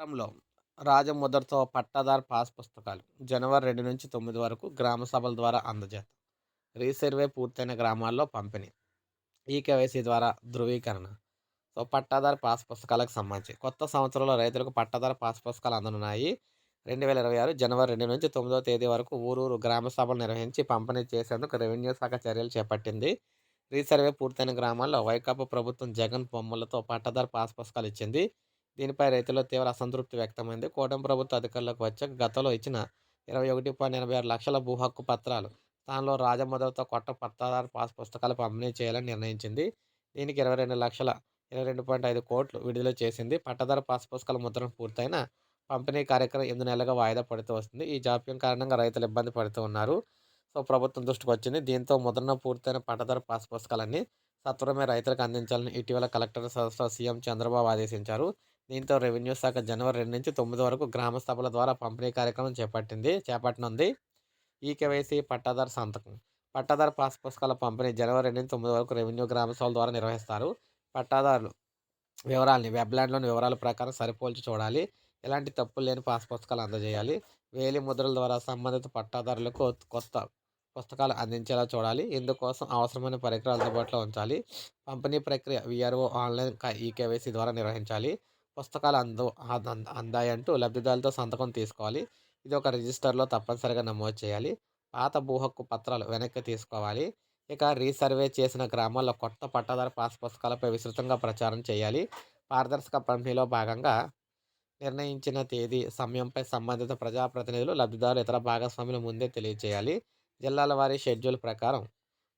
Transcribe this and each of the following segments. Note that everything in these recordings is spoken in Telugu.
లో రాజముద్రతో పట్టాదారు పాస్ పుస్తకాలు జనవరి రెండు నుంచి తొమ్మిది వరకు గ్రామ సభల ద్వారా అందజేత రీసర్వే పూర్తయిన గ్రామాల్లో పంపిణీ ఈ కేవైసీ ద్వారా ధృవీకరణ. సో పట్టాదారు పాస్ పుస్తకాలకు సంబంధించి కొత్త సంవత్సరంలో రైతులకు పట్టాదారు పాస్ పుస్తకాలు అందనున్నాయి. రెండు వేల ఇరవై ఆరు జనవరి రెండు నుంచి తొమ్మిదవ తేదీ వరకు ఊరూరు గ్రామ సభలు నిర్వహించి పంపిణీ చేసేందుకు రెవెన్యూ శాఖ చర్యలు చేపట్టింది. రీసర్వే పూర్తయిన గ్రామాల్లో వైకాపా ప్రభుత్వం జగన్ బొమ్మలతో పట్టాదారు పాస్ పుస్తకాలు ఇచ్చింది. దీనిపై రైతుల్లో తీవ్ర అసంతృప్తి వ్యక్తమైంది. కూటమి ప్రభుత్వ అధికారులకు వచ్చాక గతంలో ఇచ్చిన ఇరవై ఒకటి పాయింట్ ఎనభై ఆరు లక్షల భూ హక్కు పత్రాలు స్థానంలో రాజముద్రతో కొత్త పట్టాదారు పాస్ పుస్తకాలు పంపిణీ చేయాలని నిర్ణయించింది. దీనికి ఇరవై రెండు లక్షల ఇరవై రెండు పాయింట్ ఐదు కోట్లు విడుదల చేసింది. పట్టాదారు పాస్ పుస్తకాల ముద్రణ పూర్తయిన పంపిణీ కార్యక్రమం ఎనిమిది నెలలుగా వాయిదా పడుతూ వస్తుంది. ఈ జాప్యం కారణంగా రైతులు ఇబ్బంది పడుతూ ఉన్నారు. సో ప్రభుత్వం దృష్టికి వచ్చింది. దీంతో ముద్రణ పూర్తయిన పట్టదారు పాస్ పుస్తకాలన్నీ సత్వరమే రైతులకు అందించాలని ఇటీవల కలెక్టర్ సదస్సులో సీఎం చంద్రబాబు ఆదేశించారు. దీంతో రెవెన్యూ శాఖ జనవరి రెండు నుంచి తొమ్మిది వరకు గ్రామ సభల ద్వారా పంపిణీ కార్యక్రమం చేపట్టింది చేపట్టనుంది. ఈ కేవైసీ పట్టాదారు సంతకం. పట్టాదారు పాస్ పుస్తకాల పంపిణీ జనవరి రెండు నుంచి తొమ్మిది వరకు రెవెన్యూ గ్రామ సభల ద్వారా నిర్వహిస్తారు. పట్టాదారులు వివరాలని వెబ్లాండ్లోని వివరాల ప్రకారం సరిపోల్చి చూడాలి. ఎలాంటి తప్పులు లేని పాస్ పుస్తకాలు అందజేయాలి. వేలి ముద్రల ద్వారా సంబంధిత పట్టాదారులకు కొత్త పుస్తకాలు అందించేలా చూడాలి. ఇందుకోసం అవసరమైన పరికరాలు అందుబాటులో ఉంచాలి. పంపిణీ ప్రక్రియ విఆర్ఓ ఆన్లైన్ ఈ కేవైసీ ద్వారా నిర్వహించాలి. పుస్తకాలు అందు అందాయంటూ లబ్ధిదారులతో సంతకం తీసుకోవాలి. ఇది ఒక రిజిస్టర్లో తప్పనిసరిగా నమోదు చేయాలి. పాత భూ హక్కు పత్రాలు వెనక్కి తీసుకోవాలి. ఇక రీసర్వే చేసిన గ్రామాల్లో కొత్త పట్టాదారు పాస్ పుస్తకాలపై విస్తృతంగా ప్రచారం చేయాలి. పారదర్శక పంపిణీలో భాగంగా నిర్ణయించిన తేదీ సమయంపై సంబంధిత ప్రజాప్రతినిధులు లబ్ధిదారులు ఇతర భాగస్వాముల ముందే తెలియజేయాలి జిల్లాల వారి షెడ్యూల్ ప్రకారం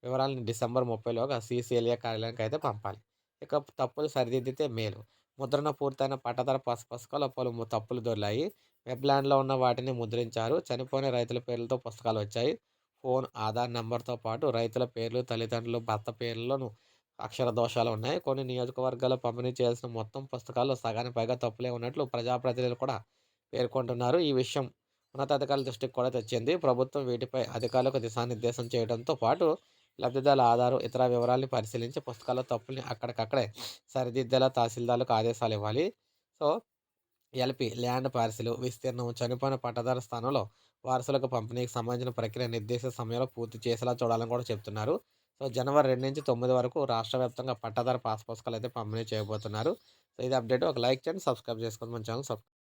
వివరాలను డిసెంబర్ ముప్పైలోగా సీసీఎల్ఏ కార్యాలయానికి అయితే పంపాలి. ఇక తప్పులు సరిదిద్దితే మేలు. ముద్రణ పూర్తయిన పట్టధర పసు పుస్తకాలు పలు తప్పులు దొరికాయి వెబ్లాండ్లో ఉన్న వాటిని ముద్రించారు. చనిపోయిన రైతుల పేర్లతో పుస్తకాలు వచ్చాయి. ఫోన్ ఆధార్ నెంబర్తో పాటు రైతుల పేర్లు తల్లిదండ్రులు భర్త పేర్లను అక్షర దోషాలు ఉన్నాయి. కొన్ని నియోజకవర్గాల్లో పంపిణీ చేయాల్సిన మొత్తం పుస్తకాల్లో సగానికి పైగా తప్పులే ఉన్నట్లు ప్రజాప్రతినిధులు కూడా పేర్కొంటున్నారు. ఈ విషయం ఉన్నతాధికారుల దృష్టికి కూడా తెచ్చింది. ప్రభుత్వం వీటిపై అధికారులకు దిశానిర్దేశం చేయడంతో పాటు లబ్ధిదారుల ఆధారం ఇతర వివరాలను పరిశీలించి పుస్తకాల తప్పుల్ని అక్కడికక్కడే సరిదిద్దేలా తహసీల్దార్లకు ఆదేశాలు ఇవ్వాలి. సో ఎల్పి ల్యాండ్ పార్సిల్ విస్తీర్ణం చనిపోయిన పట్టదారు స్థానంలో వారసులకు పంపిణీకి సంబంధించిన ప్రక్రియ నిర్దేశ సమయంలో పూర్తి చేసేలా చూడాలని కూడా చెప్తున్నారు. సో జనవరి రెండు నుంచి తొమ్మిది వరకు రాష్ట్ర వ్యాప్తంగా పట్టదారు పాస్ పుస్తకాలు అయితే పంపిణీ చేయబోతున్నారు. సో ఇది అప్డేట్. ఒక లైక్ చేయండి సబ్స్క్రైబ్ చేసుకోండి మన ఛానల్ సబ్స్క్రైబ్